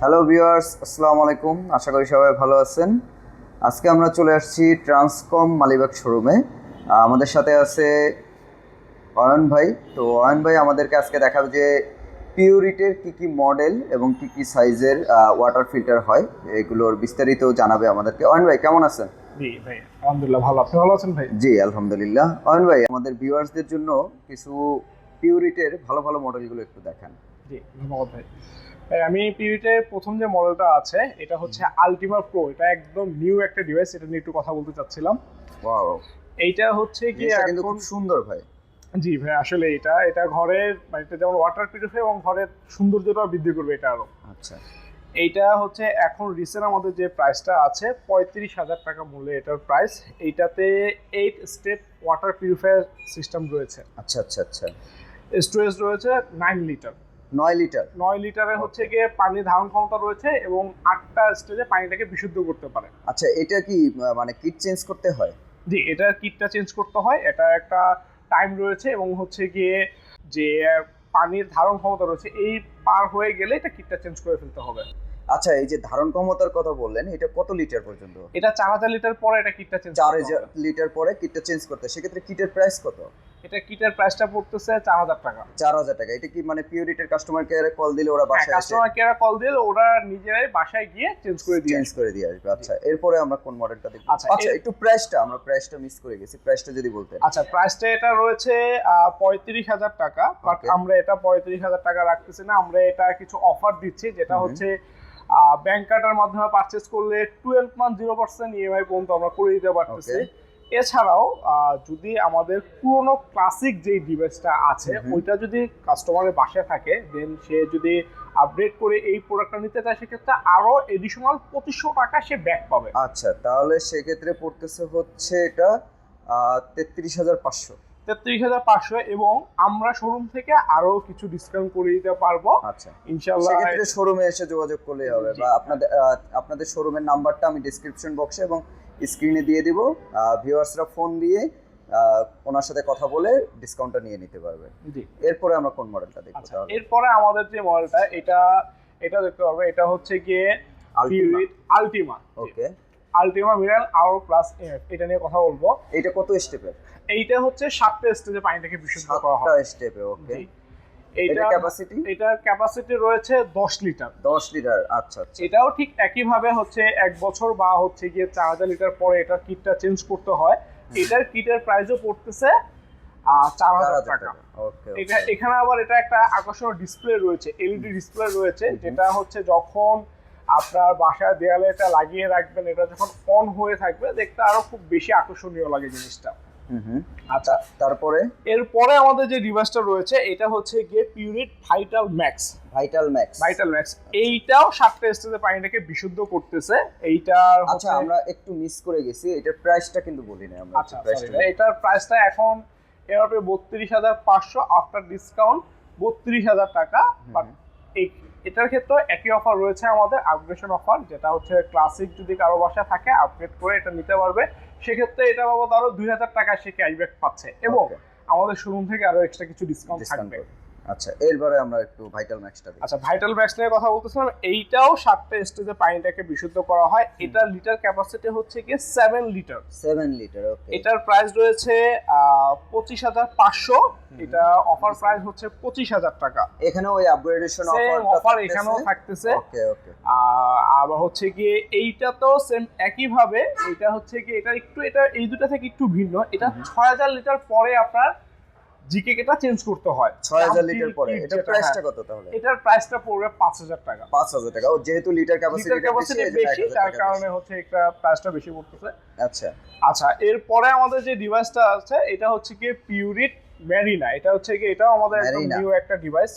Hello viewers আসসালামু আলাইকুম আশা করি সবাই ভালো আছেন। আজকে আমরা চলে আসছি ট্রান্সকম মালিবাগ শোরুমে আমাদের সাথে আছে অয়ন ভাই। তো অয়ন ভাই আমাদেরকে আজকে দেখাবে যে পিউরিটের কি কি মডেল এবং কি কি সাইজের ওয়াটার ফিল্টার হয়। এগুলোর বিস্তারিত জানাবে আমাদেরকে। অয়ন ভাই কেমন আছেন? জি ভাই আলহামদুলিল্লাহ ভালো। আপনি ভালো আছেন ভাই? জি আলহামদুলিল্লাহ। অয়ন ভাই আমাদের ভিউয়ার্সদের জন্য কিছু পিউরিটের ভালো ভালো মডেলগুলো একটু দেখান। জি ধন্যবাদ ভাই ভাই। আমি পিউরিটের প্রথম যে মডেলটা আছে এটা হচ্ছে আলটিমা প্রো এটা একদম নিউ একটা ডিভাইস এটা নিয়ে একটু কথা বলতে চাচ্ছিলাম। ওয়াও এইটা হচ্ছে কি কিন্তু এখন খুব সুন্দর ভাই। জি ভাই আসলে এটা এটা ঘরের মানে এটা যেমন ওয়াটার পিউরিফাই এবং ঘরের সৌন্দর্যটা বৃদ্ধি করবে এটা আরও। আচ্ছা। এইটা হচ্ছে এখন রিসেন্ট আমাদের যে প্রাইসটা আছে পঁয়ত্রিশ হাজার টাকা মূল্যে এটার প্রাইস এইটাতে eight step water purifier system রয়েছে। আচ্ছা আচ্ছা আচ্ছা। স্টোরেজ রয়েছে নাইন লিটার নয় লিটার। নয় লিটারে হচ্ছে গিয়ে পানি ধারণ ক্ষমতা রয়েছে এবং আটটা স্টেজে পানিটাকে বিশুদ্ধ করতে পারে। আচ্ছা এটা কি মানে কিট চেঞ্জ করতে হয়? জি এটা কিটটা চেঞ্জ করতে হয়। এটা একটা টাইম রয়েছে এবং হচ্ছে গিয়ে যে পানির ধারণ ক্ষমতা রয়েছে এই পার হয়ে গেলে এটা কিটটা চেঞ্জ করে ফেলতে হবে। আচ্ছা এই যে ধারণ ক্ষমতার কথা বললেন এটা কত লিটার পর্যন্ত? এটা চার হাজার লিটার পরে এটা কিটটা চেঞ্জ চার হাজার লিটার পরে কিটটা চেঞ্জ করতে। সেক্ষেত্রে কিটের প্রাইস কত? এটা কিটের প্রাইসটা পড়তেছে চার হাজার টাকা। চার হাজার টাকা। এটা কি মানে পিউরিটির কাস্টমার কেয়ারে কল দিলে ওরা হ্যাঁ বাসায় কাস্টমার কেয়ারে কল দিলে ওরা নিজেরাই বাসায় গিয়ে চেঞ্জ করে দিয়ে চেঞ্জ করে দিয়ে আসবে। আচ্ছা এরপরে আমরা কোন মডেলটা দেখব? আচ্ছা, আচ্ছা একটু প্রাইসটা আমরা প্রাইসটা মিস করে গেছি। প্রাইসটা যদি বলতেন। আচ্ছা প্রাইসটা এটা রয়েছে পঁয়ত্রিশ হাজার টাকা। বাট আমরা এটা পঁয়ত্রিশ হাজার টাকা রাখতেছি না। আমরা এটা কিছু অফার দিচ্ছি যেটা হচ্ছে ব্যাংক কার্ডের মাধ্যমে পারচেস করলে twelve month zero percent EMI পর্যন্ত আমরা করে দিতে পারতেছি। এছাড়াও যদি আমাদের পুরনো ক্লাসিক যে ডিভাইসটা আছে ওইটা যদি কাস্টমারের বাসায় থাকে দেন সে যদি আপডেট করে এই প্রোডাক্টটা নিতে চায় সেক্ষেত্রে আরও এডিশনাল পঁচিশশো টাকা সে ব্যাক পাবে। আচ্ছা তাহলে সেক্ষেত্রে পড়তেছে হচ্ছে এটা তেত্রিশ হাজার পাঁচশো। তেত্রিশ হাজার পাঁচশো এবং আমরা শোরুম থেকে আরও কিছু ডিসকাউন্ট করে দিতে পারব। আচ্ছা। ইনশাল্লাহ সেক্ষেত্রে শোরুমে এসে যোগাযোগ করলেই হবে বা আপনাদের আপনাদের শোরুমের নাম্বারটা আমি ডিসক্রিপশন বক্সে এবং স্ক্রিনে দিয়ে দিব। ভিউয়ার্সরা ফোন দিয়ে ওনার সাথে কথা বলে ডিসকাউন্টটা নিয়ে নিতে পারবে। এরপরে আমরা কোন মডেলটা দেখব আচ্ছা এরপরে আমাদের যে মডেলটা এটা এটা দেখতে পারবে এটা হচ্ছে গিয়ে আলটিমা আলটিমা ওকে আলটিমা মিরাল আর প্লাস এফ এটা নিয়ে কথা বলব। এটা কত স্টেপের এইটা হচ্ছে সাতটা স্টেজে পানিটাকে বিশুদ্ধ করা সাতটা হয় স্টেপে ওকে। এটা ক্যাপাসিটি এটার ক্যাপাসিটি রয়েছে দশ লিটার দশ লিটার আচ্ছা আচ্ছা। এটাও ঠিক একইভাবে হচ্ছে এক বছর বা হচ্ছে গিয়ে চার হাজার লিটার পরে এটার কিটটা চেঞ্জ করতে হয়। এটার কিটের প্রাইসও পড়তেছে চার হাজার টাকা। এটা এখানে আবার এটা একটা আকর্ষণীয় ডিসপ্লে রয়েছে এলইডি ডিসপ্লে রয়েছে যেটা হচ্ছে যখন আপনার বাসার দেয়ালে এটা লাগিয়ে রাখবেন এটা যখন অন হয়ে থাকবে দেখতে আরও খুব বেশি আকর্ষণীয় লাগে জিনিসটা। আচ্ছা তারপরে? এরপরে আমাদের যে ডিভাইসটা রয়েছে এটা হচ্ছে গিয়ে Pureit vital max vital max vital max এইটাও সাতটা স্টেজে পানিটাকে বিশুদ্ধ করতেছে। এইটার আচ্ছা আমরা একটু মিস করে গেছি এটার প্রাইসটা কিন্তু বলি না আমরা আচ্ছা এটার প্রাইসটা এখন এভাবে বত্রিশ হাজার পাঁচশো আফটার ডিসকাউন্ট বত্রিশ হাজার টাকা বাট এটার ক্ষেত্রে একই অফার রয়েছে আমাদের আপগ্রেশন অফার যেটা হচ্ছে ক্লাসিক যদি কারও বাসায় থাকে আপগ্রেড করে এটা নিতে পারবে। সেক্ষেত্রে এটা বাবদ আরও দুই হাজার টাকা সে ক্যাশব্যাক পাচ্ছে। এবং আমাদের শোরুম থেকে আরও এক্সট্রা কিছু ডিসকাউন্ট ডিসকাউন্ট থাকবে। আচ্ছা এরপরে আমরা একটু ভাইটাল ম্যাক্সটা দেখি। আচ্ছা ভাইটাল ম্যাক্স নিয়ে কথা বলতেছিলাম এইটাও সাতটা স্টেজে পানিটাকে বিশুদ্ধ করা হয়। এটার লিটার ক্যাপাসিটি হচ্ছে গিয়ে seven litre seven litre okay এটার প্রাইস রয়েছে পঁচিশ হাজার পাঁচশো। এটা অফার প্রাইস হচ্ছে পঁচিশ হাজার টাকা। এখানে ওই আপগ্রেডেশন অফার এখানেও থাকতেছে। ওকে ওকে আবার হচ্ছে গিয়ে এইটা তো সেম একই ভাবে এটা হচ্ছে কি এটা একটু এটা এই দুটা থেকে একটু ভিন্ন। এটা ছয় হাজার লিটার পরে আপনার জিকে কেটা চেঞ্জ করতে হয়। 6000 লিটার পরে। এটা প্রাইসটা হ্যাঁ। কত তাহলে? এটার প্রাইসটা পড়বে পাঁচ হাজার টাকা। 5000 টাকা। ও যেহেতু লিটার ক্যাপাসিটি বেশি তার কারণে হচ্ছে একটা প্রাইসটা বেশি পড়তেছে। আচ্ছা। আচ্ছা এরপরে আমাদের যে ডিভাইসটা আছে এটা হচ্ছে কি পিউরিট ম্যারিনা এটা হচ্ছে কি এটাও আমাদের একদম নিউ একটা ডিভাইস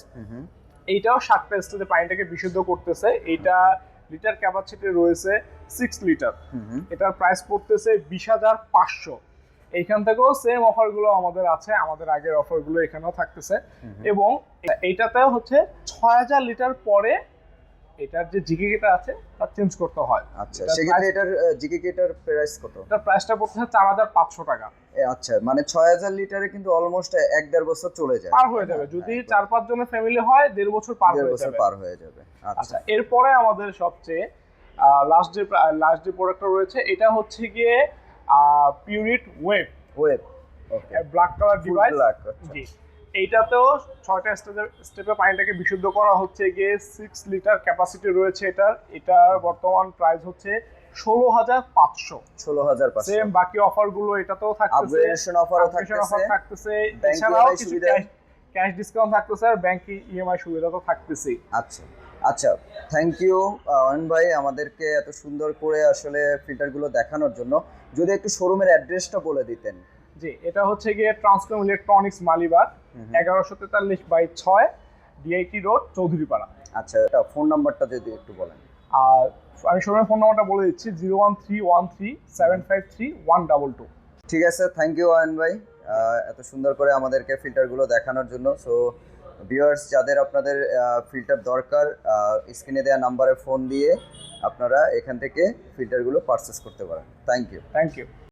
এইটাও সাতটা স্টেজে পানিটাকে বিশুদ্ধ করতেছে। এটা লিটার ক্যাপাসিটি রয়েছে সিক্স লিটার এটার প্রাইস পড়তেছে বিশ হাজার পাঁচশো। এইখান থেকেও সেম অফারগুলো আমাদের আছে আমাদের আগের অফারগুলো এখানেও থাকতেছে। এবং এইটাতেও হচ্ছে ছয় হাজার লিটার পরে এটার যে জিকিটা আছে তা চেঞ্জ করতে হয়। আচ্ছা সেক্ষেত্রে এটার জিকে প্রাইস কত? এটার প্রাইসটা পড়তেছে চার হাজার পাঁচশো টাকা। আচ্ছা মানে ছয় হাজার লিটারে কিন্তু অলমোস্ট এক দেড় বছর চলে যায়। পার হয়ে যাবে। যদি চার পাঁচ জনের ফ্যামিলি হয় দেড় বছর পার হয়ে যাবে। পার হয়ে যাবে। আচ্ছা। আচ্ছা এরপরে আমাদের সবচেয়ে লাস্ট যে লাস্ট যে প্রোডাক্টটা রয়েছে এটা হচ্ছে গিয়ে Pureit wave okay black colour device জি। এইটাতেও ছয়টা স্টেপে পানিটাকে বিশুদ্ধ করা হচ্ছে গিয়ে সিক্স লিটার ক্যাপাসিটি রয়েছে এটার। এটার বর্তমান প্রাইস হচ্ছে ষোলো হাজার পাঁচশো। ষোলো হাজার সেম বাকি অফারগুলো এটাতেও থাকতেছে। অফারও Upgradation থাকতেছে। এছাড়াও কিছু ক্যাশ ডিসকাউন্ট থাকতেছে আর ব্যাংক ইএমআই সুবিধা তো থাকতেছেই আচ্ছা। আচ্ছা থ্যাংক ইউ অয়ন ভাই আমাদেরকে এত সুন্দর করে আসলে ফিল্টারগুলো দেখানোর জন্য। যদি একটু শোরুমের অ্যাড্রেসটা বলে দিতেন। জি এটা হচ্ছে গিয়ে ট্রান্সকম ইলেকট্রনিক্স মালিবাগ এগারোশো তেতাল্লিশ বাই ছয় ডিআইটি রোড চৌধুরীপাড়া। আচ্ছা এটা ফোন নাম্বারটা যদি একটু বলেন। আর আমি শোরুমের ফোন নাম্বারটা বলে দিচ্ছি zero one three one three seven five three one double two ঠিক আছে থ্যাংক ইউ অয়ন ভাই এত সুন্দর করে আমাদেরকে ফিল্টারগুলো দেখানোর জন্য। সো ভিউয়ার্স যাদের আপনাদের ফিল্টার দরকার স্ক্রিনে দেওয়া নাম্বারে ফোন দিয়ে আপনারা এখান থেকে ফিল্টারগুলো পারচেস করতে পারেন। Thank you thank you